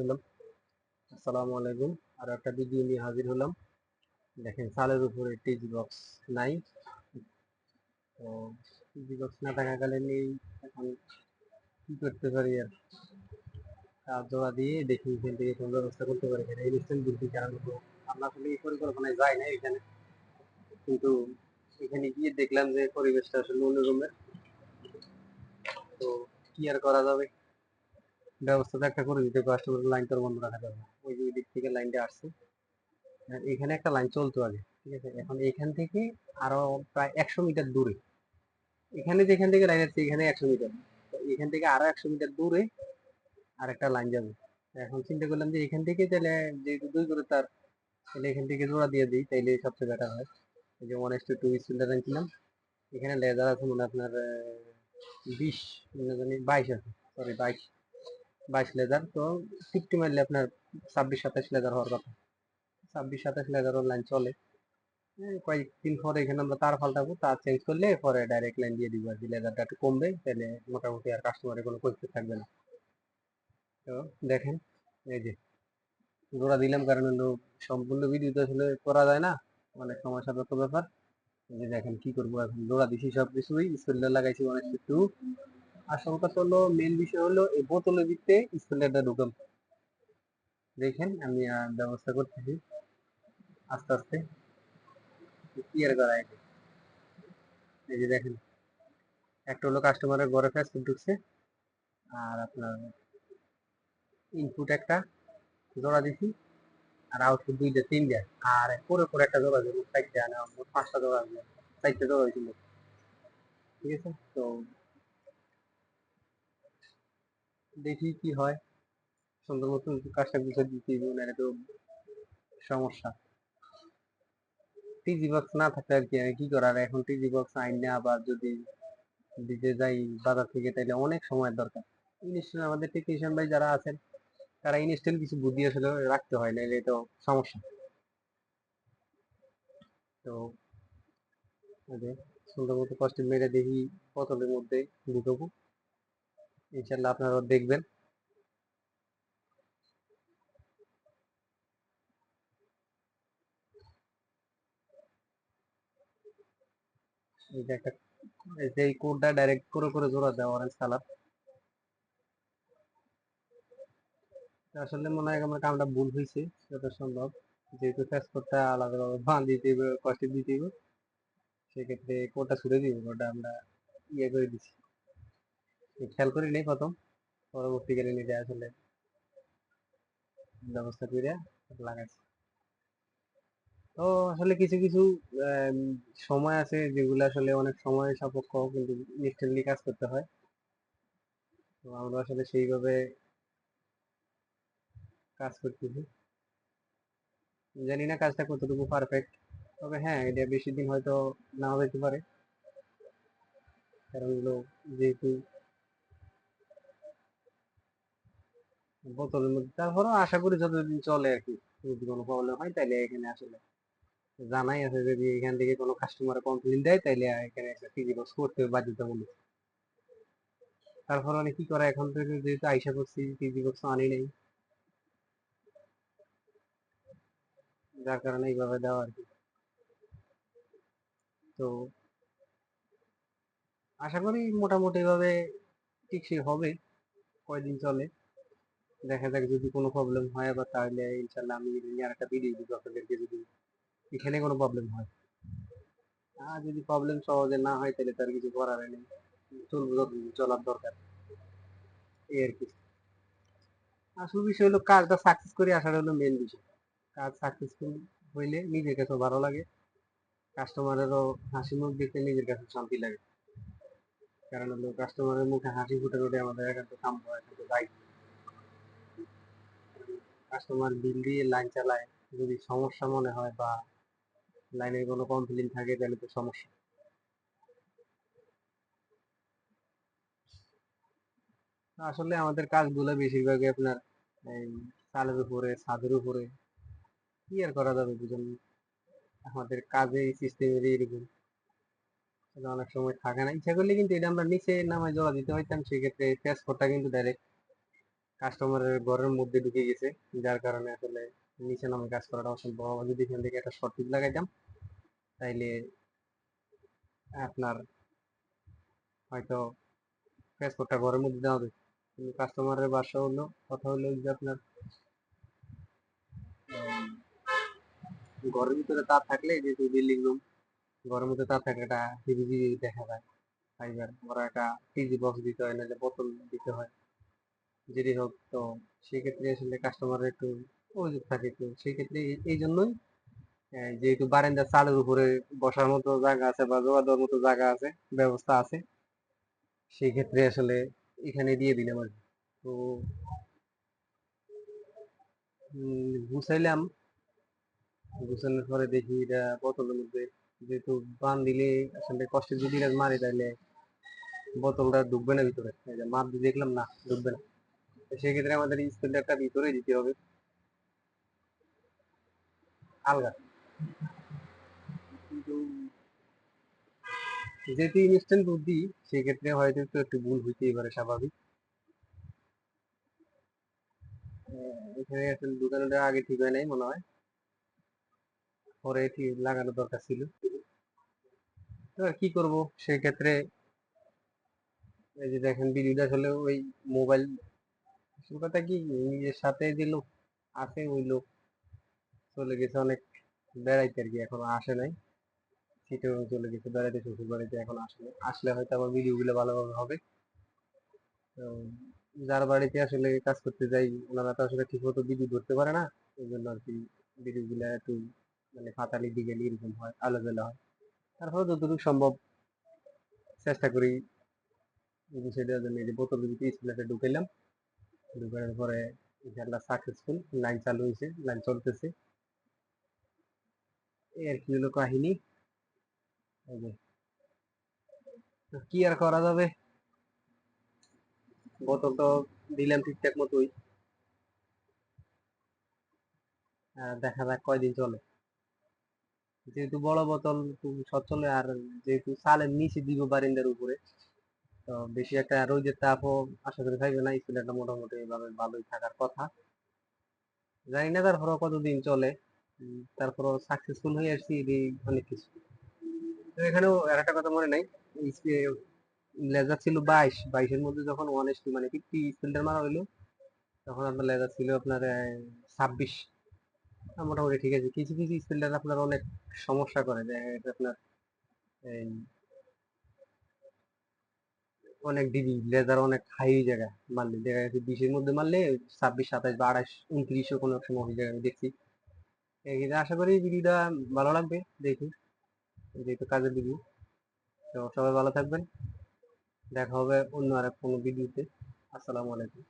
হলাম। আসসালামু আলাইকুম। আর একটা ভিডিও নিয়ে হাজির হলাম। দেখেন সালের উপরে টিজি বক্স নাই। তো টিজি বক্স না থাকাকালীন এই এখন কি করতে পারি আর? তার জোড়া দিয়ে দেখি এখান থেকে কোনো ব্যবস্থা করতে পারি। কিনা এই নিশ্চয় বুদ্ধি কারণ আমরা আসলে এই পরিকল্পনায় যাই না এখানে। কিন্তু এখানে গিয়ে দেখলাম যে পরিবেশটা আসলে অন্যরকমের। তো কি আর করা যাবে? ব্যবস্থা একটা করে দিতে কাস্টমার লাইন তো আর বন্ধ রাখা যাবে। ওই যে দিক থেকে লাইনটা আসছে। আর এখানে একটা লাইন চলতো আগে, ঠিক আছে? এখন এখান থেকে আরও প্রায় একশো মিটার দূরে। এখানে যেখান থেকে লাইন আছে এখানে একশো মিটার। এখান থেকে আরও একশো মিটার দূরে আর একটা লাইন যাবে এখন চিন্তা করলাম যে এখান থেকে তাহলে যেহেতু দুই করে তার, তাহলে এখান থেকে জোড়া দিয়ে দিই, তাইলে সবচেয়ে বেটার হয়। এই যে ওয়ান এস টু টু স্পিডার আনছিলাম। এখানে লেজার আছে মনে হয় আপনার বিশ মানে জানি, বাইশ আছে। সরি বাইশ। বাইশ লেজার তো ফিফটি মারলে আপনার ছাব্বিশ সাতাশ লেজার হওয়ার কথা। ছাব্বিশ সাতাশ লেজারও লাইন চলে। কয়েকদিন পরে এখানে আমরা তার পাল্টাবো, তার চেঞ্জ করলে পরে ডাইরেক্ট লাইন দিয়ে দিব আর কি। লেজারটা একটু কমবে, তাহলে মোটামুটি আর কাস্টমারের কোনো কৈফিয়ত থাকবে না। তো দেখেন, এই যে জোড়া দিলাম কারণ হলো সম্পূর্ণ ভিডিও তো আসলে করা যায় না, অনেক সময় সাপেক্ষ ব্যাপার। যে দেখেন কি করব এখন, জোড়া দিছি সব কিছুই লাগাইছি অনেক একটু কথা হলো মেন বিষয় হলো এই বোতলের ভিতরে স্কুলটা ঢুকাম দেখেন, আমি ব্যবস্থা করতেছি। আস্তে আস্তে। ক্লিয়ার করা যে। এই যে দেখেন, একটা হলো কাস্টমারের ঘরে ফেসবুক ঢুকছে, আর আপনার ইনপুট একটা জোড়া দিছি, আর আউটপুট দুইটা, তিনটা, আর পরে পরে একটা জোড়া দেবো, চারটা না মোট পাঁচটা জোড়া চারটা জোড়া হয়েছিল। ঠিক আছে? তো দেখি কি হয়। সুন্দর মতন কাজটা গুছিয়ে দিতে না তো সমস্যা। টিজি বক্স না থাকলে আর কি কি করার? এখন টিজি বক্স আইন না আবার যদি দিতে যাই বাজার থেকে তাইলে অনেক সময়ের দরকার। ইনস্টল আমাদের টেকনিশিয়ান ভাই যারা আছেন, তারা ইনস্টল কিছু বুদ্ধি আসলে রাখতে হয় না তো সমস্যা। তো সুন্দর মতো কষ্ট মেরে দেখি বোতলের মধ্যে ঢুকাবো। ইনশাল্লাহ আপনারাও দেখবেন। এই যে একটা, এই কোডটা ডাইরেক্ট করে করে জোড়া অরেঞ্জ কালার আসলে মনে হয় আমার কামটা ভুল হয়েছে যত সম্ভব। যেহেতু আলাদাভাবে বাঁধ দিতে কষ্ট দিতে সেক্ষেত্রে কোডটা ছুড়ে দিব কোডটা আমরা ইয়ে করে দিচ্ছি খেয়াল করি নেই প্রথম পরবর্তীকালে নিজে আসলে। ব্যবস্থা করে লাগাচ্ছি। তো আসলে কিছু কিছু সময় আছে যেগুলো আসলে অনেক সময় সাপেক্ষ কিন্তু নিশ্চয়ই কাজ করতে হয়। তো আমরা আসলে সেইভাবে কাজ করতেছি। জানি না কাজটা কতটুকু পারফেক্ট তবে হ্যাঁ এটা বেশি দিন হয়তো নাও যেতে পারে। কারণ যেহেতু বোতলের মধ্যে। তারপরেও আশা করি যতদিন চলে আর কি, যদি কোনো প্রবলেম হয় তাহলে এখানে আসলে জানাই আছে যদি এখান থেকে কোনো কাস্টমার কমপ্লেন দেয় তাইলে এখানে একটা টিজি বক্স করতে হবে বাধ্যতামূলক তারপর অনেক কি করে এখন থেকে যেহেতু আইসা করছি টিজি বক্স আনি নাই। যার কারণে এইভাবে দেওয়া আর কি। তো আশা করি মোটামুটি ভাবে টিকসই হবে, কয়দিন চলে। দেখা যাক যদি কোনো প্রবলেম হয়, আবার তাহলে ইনশাল্লাহ আমি নিয়ে আরেকটা ভিডিও দিব আপনাদেরকে যদি এখানে কোনো প্রবলেম হয়। আর যদি প্রবলেম সহজে না হয়, তাহলে তার কিছু করার নেই। চলার দরকার। এই আর কি। আসল বিষয় হলো, কাজটা সাকসেস করে আসার হলো মেন বিষয়। কাজ সাকসেসফুল হইলে নিজের কাছে ভালো লাগে। কাস্টমারেরও হাসি মুখ দেখতে নিজের কাছে শান্তি লাগে। কারণ হলো কাস্টমারের মুখে হাসি ফুটে ওঠে আমাদের একান্ত কাম হয় একান্ত দায়িত্ব। কাস্টমার বিল দিয়ে লাইন চালায়। যদি সমস্যা মনে হয় বা লাইনের কোনো কমপ্লেন থাকে, তাহলে তো সমস্যা। আসলে আমাদের কাজগুলো বেশিরভাগই আপনার এই চালের উপরে, ছাদের উপরে। কি আর করা যাবে বুঝুন? আমাদের কাজে সিস্টেমের এরকম। অনেক সময় থাকে না। ইচ্ছা করলে কিন্তু এটা আমরা নিচে নামায় জোড়া দিতে পারতাম সেক্ষেত্রে ট্রান্সপোর্টটা কিন্তু ডাইরেক্ট কাস্টমারের ঘরের মধ্যে ঢুকে গেছে, যার কারণে আসলে নিচে নামে কাজ করাটা অসম্ভব। আমার যদি এখান থেকে একটা শর্ট পিক লাগাইতাম, তাইলে আপনার হয়তো ফেসবুকটা ঘরের মধ্যে দেওয়া হবে কিন্তু কাস্টমারের বাসা হলো, কথা হলো যে আপনার ঘরের ভিতরে তার থাকলে যেহেতু বিল্ডিং রুম ঘরের মধ্যে তার থাকলে একটা টিভি দেখা যায়। ফাইবার ওরা একটা টিভি বক্স দিতে হয়, নাহলে বোতল দিতে হয়। যেটি হোক, তো সেক্ষেত্রে আসলে কাস্টমারের একটু অভিযোগ থাকে তো সেক্ষেত্রে এই- জন্যই যেহেতু বারান্দার চালের উপরে বসার মতো জায়গা আছে বা দেওয়ার মতো জায়গা আছে, ব্যবস্থা আছে সেই ক্ষেত্রে আসলে এখানে দিয়ে দিলাম আর তো গুছাইলাম। গুছানোর পরে দেখি এটা বোতলের মধ্যে, যেহেতু বান দিলে আসলে কষ্ট যদি মারে তাহলে বোতলটা ঢুকবে না ভিতরে। মাপ দিয়ে দেখলাম না ঢুকবে না। সেক্ষেত্রে আমাদের স্পিলটারটা ভিতরে দিতে হবে। আলগা। যেহেতু ইনস্ট্যান্ট বুদ্ধি, সেক্ষেত্রে হয়তো একটু একটু ভুল হইতেই পারে, স্বাভাবিক। এখানে আসলে দোকানটা আগে ঠিক হয় নাই, মনে হয়। পরে এটি লাগানো দরকার ছিল। এবার কি করব? সেক্ষেত্রে এই যে দেখেন ভিডিওটা আসলে ওই মোবাইল আসল কথা কি? নিজের সাথে যে লোক আছে, ওই লোক চলে গেছে অনেক বেড়াইতে আর কি, এখনও আসে নাই। সিটেও চলে গেছে বেড়াইতে শ্বশুর বাড়িতে এখন আসলে আসলে হয়তো আমার ভিডিওগুলো ভালোভাবে হবে। তো যার বাড়িতে আসলে কাজ করতে যাই, ওনারা তো আসলে ঠিক মতো ভিডিও ধরতে পারে না। এই জন্য আর কি ভিডিওগুলো একটু মানে ফাতালি দিকে এরকম হয় আলো জ্বালা হয়। তারপরে যতটুকু সম্ভব চেষ্টা করি জন্য। এই যে বোতল দিতে স্প্লেটে ঢুকাইলাম। পরে ইনশাল্লাহ সাকসেসফুল লাইন চালু হয়েছে, লাইন চলতেছে। এই আর কি হলো কাহিনী? কি আর করা যাবে? বোতল তো দিলাম ঠিকঠাক মতোই। দেখা যাক কয়দিন চলে। যেহেতু বড় বোতল সচলে আর যেহেতু চালের নিচে দিব বারিন্দার উপরে। তো বেশি একটা রোদের তাপও আশা করি থাকবে না। স্কুলটা মোটামুটি এভাবে ভালোই থাকার কথা। জানি না তারপরও কতদিন চলে। উম, তারপরও সাকসেসফুল হয়ে আসছি এটাই অনেক কিছু। তো এখানেও আর একটা কথা মনে নাই। লেজার ছিল বাইশ বাইশের মধ্যে যখন ওয়ান এস মানে ফিফটি স্পিল্ডার মারা হইল তখন আপনার লেজার ছিল আপনার ছাব্বিশ। মোটামুটি ঠিক আছে। কিছু কিছু স্পিল্ডার আপনার অনেক সমস্যা করে। যে আপনার এই অনেক ডিবি লেজার অনেক হাই জায়গা মারলে। দেখা গেছে বিশের মধ্যে মারলে ছাব্বিশ, সাতাশ বা আঠাশ, উনত্রিশও কোনো সময় ওই জায়গায় আমি দেখছি। এই ক্ষেত্রে আশা করি ভিডিওটা ভালো লাগবে দেখি। যেহেতু কাজের ভিডিও তো সবাই ভালো থাকবেন। দেখা হবে অন্য আর কোনো ভিডিওতে আসসালামু আলাইকুম।